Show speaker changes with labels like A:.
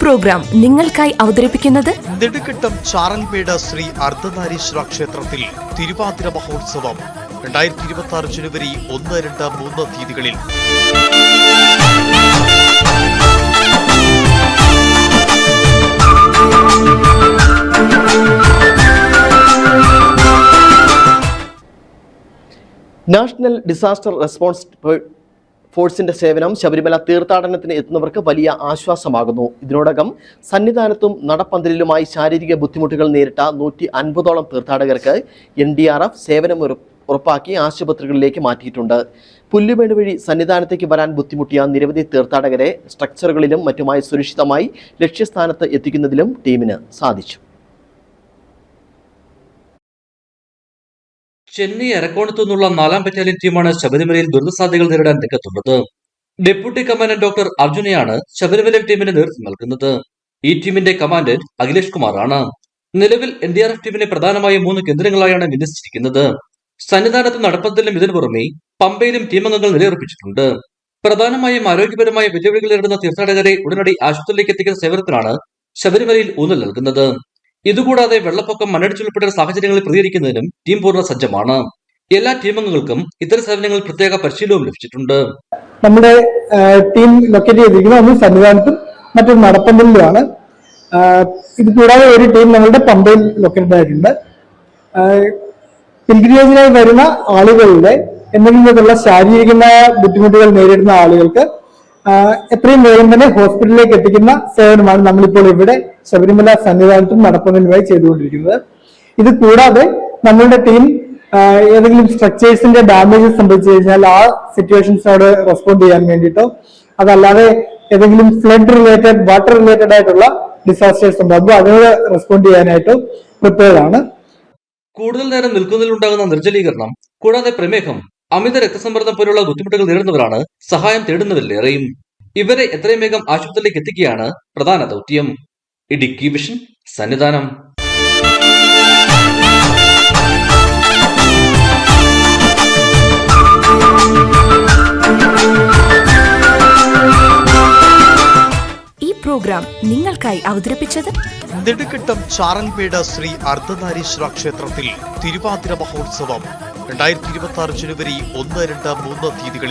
A: Programme നിങ്ങൾക്കായി അവതരിപ്പിക്കുന്നത്
B: നെടുകെട്ടം ചാറൽമേട് ശ്രീ അർദ്ധനാരീശ്വര ക്ഷേത്രത്തിൽ തിരുവാതിര മഹോത്സവം. രണ്ടായിരത്തി ഇരുപത്തി ആറ് ജനുവരി ഒന്ന് രണ്ട് മൂന്ന് തീയതികളിൽ.
C: നാഷണൽ ഡിസാസ്റ്റർ റെസ്പോൺസ് ഫോഴ്സിന്റെ സേവനം ശബരിമല തീർത്ഥാടനത്തിന് എത്തുന്നവർക്ക് വലിയ ആശ്വാസമാകുന്നു. ഇതിനോടകം സന്നിധാനത്തും നടപ്പന്തലിലുമായി ശാരീരിക ബുദ്ധിമുട്ടുകൾ നേരിട്ട നൂറ്റി അൻപതോളം തീർത്ഥാടകർക്ക് എൻ ഡി ആർ എഫ് സേവനം ഉറ- ഉറപ്പാക്കി ആശുപത്രികളിലേക്ക് മാറ്റിയിട്ടുണ്ട്. പുല്ലുമേട് വഴി സന്നിധാനത്തേക്ക് വരാൻ ബുദ്ധിമുട്ടിയ നിരവധി തീർത്ഥാടകരെ സ്ട്രക്ചറുകളിലും മറ്റുമായി സുരക്ഷിതമായി ലക്ഷ്യസ്ഥാനത്ത് എത്തിക്കുന്നതിലും ടീമിന് സാധിച്ചു.
D: ചെന്നൈ എറക്കോണത്തു നിന്നുള്ള നാലാം ബറ്റാലിയൻ ടീമാണ് ശബരിമലയിൽ ദുരിതസാധ്യതകൾ നേരിടാൻ രംഗത്തുള്ളത് ഡെപ്യൂട്ടി കമാൻഡന്റ് ഡോക്ടർ അർജുനയാണ് ശബരിമല ടീമിന് നേതൃത്വം നൽകുന്നത്. ഈ ടീമിന്റെ കമാൻഡന്റ് അഖിലേഷ് ആണ്. നിലവിൽ എൻ ഡി ആർ എഫ് ടീമിനെ പ്രധാനമായും മൂന്ന് കേന്ദ്രങ്ങളായാണ് വിന്യസിച്ചിരിക്കുന്നത് സന്നിധാനത്തും നടപ്പത്തിലും ഇതിനു പുറമെ പമ്പയിലും ടീമംഗങ്ങൾ നിലയുറപ്പിച്ചിട്ടുണ്ട്. പ്രധാനമായും ആരോഗ്യപരമായ വെല്ലുവിളികൾ നേരിടുന്ന തീർത്ഥാടകരെ ഉടനടി ആശുപത്രിയിലേക്ക് എത്തിക്കുന്ന സേവനത്തിനാണ് ശബരിമലയിൽ ഊന്നൽ നൽകുന്നത്. ഇതുകൂടാതെ വെള്ളപ്പൊക്കം മണ്ണിടിച്ചുൾപ്പെട്ട സാഹചര്യങ്ങളിൽ പ്രതികരിക്കുന്നതിനും ടീം പൂർണ സജ്ജമാണ്. എല്ലാ ടീമംഗങ്ങൾക്കും ഇത്തരം സേവനങ്ങളിൽ പ്രത്യേക പരിശീലനവും ലഭിച്ചിട്ടുണ്ട്.
E: നമ്മുടെ ടീം ലൊക്കേറ്റ് ചെയ്തിരിക്കുന്നത് ഒന്ന് സന്നിധാനത്തും മറ്റൊരു നടപ്പന്തലിലുമാണ്. ഇത് കൂടാതെ ഒരു ടീം നമ്മളുടെ പമ്പയിൽ ലൊക്കേറ്റഡ് ആയിട്ടുണ്ട്. പിൽഗ്രിയേജിനായി വരുന്ന ആളുകളുടെ എന്തെങ്കിലും വിധത്തിലുള്ള ശാരീരികമായ ബുദ്ധിമുട്ടുകൾ നേരിടുന്ന ആളുകൾക്ക് എത്രയും വേഗം തന്നെ ഹോസ്പിറ്റലിലേക്ക് എത്തിക്കുന്ന സേവനമാണ് നമ്മളിപ്പോൾ ഇവിടെ ശബരിമല സന്നിധാനത്തും നടപ്പുന്നതിനുമായി ചെയ്തുകൊണ്ടിരിക്കുന്നത്. ഇത് കൂടാതെ നമ്മളുടെ ടീം ഏതെങ്കിലും സ്ട്രക്ചേഴ്സിന്റെ ഡാമേജസ് സംഭവിച്ചു കഴിഞ്ഞാൽ ആ സിറ്റുവേഷൻസിനോട് റെസ്പോണ്ട് ചെയ്യാൻ വേണ്ടിയിട്ടോ അതല്ലാതെ ഏതെങ്കിലും ഫ്ലഡ് റിലേറ്റഡ് വാട്ടർ റിലേറ്റഡ് ആയിട്ടുള്ള ഡിസാസ്റ്റേഴ്സ് ഉണ്ടാകുമ്പോൾ അതിനോട് റെസ്പോണ്ട് ചെയ്യാനായിട്ട് പ്രിപ്പയർഡ് ആണ്.
D: കൂടുതൽ നേരം നിൽക്കുന്നതിലുണ്ടാകുന്ന നിർജലീകരണം കൂടാതെ പ്രമേഹം അമിത രക്തസമ്മർദ്ദം പോലുള്ള ബുദ്ധിമുട്ടുകൾ നേരിടുന്നവരാണ് സഹായം തേടുന്നവരിലേറെയും ഇവരെ എത്രയും വേഗം ആശുപത്രിയിലേക്ക് എത്തിക്കുകയാണ് പ്രധാന ദൗത്യം. ഇടുക്കി വിഷൻ സന്നിധാനം.
A: ഈ പ്രോഗ്രാം നിങ്ങൾക്കായി അവതരിപ്പിച്ചത്
B: നെടുക്കിട്ടം ചാരൻപേട ശ്രീ അർദ്ധനാരീശ്വര ക്ഷേത്രത്തിൽ തിരുവാതിര മഹോത്സവം. രണ്ടായിരത്തി ഇരുപത്തി ആറ് ജനുവരി ഒന്ന് രണ്ട് മൂന്ന് തീയതികളിൽ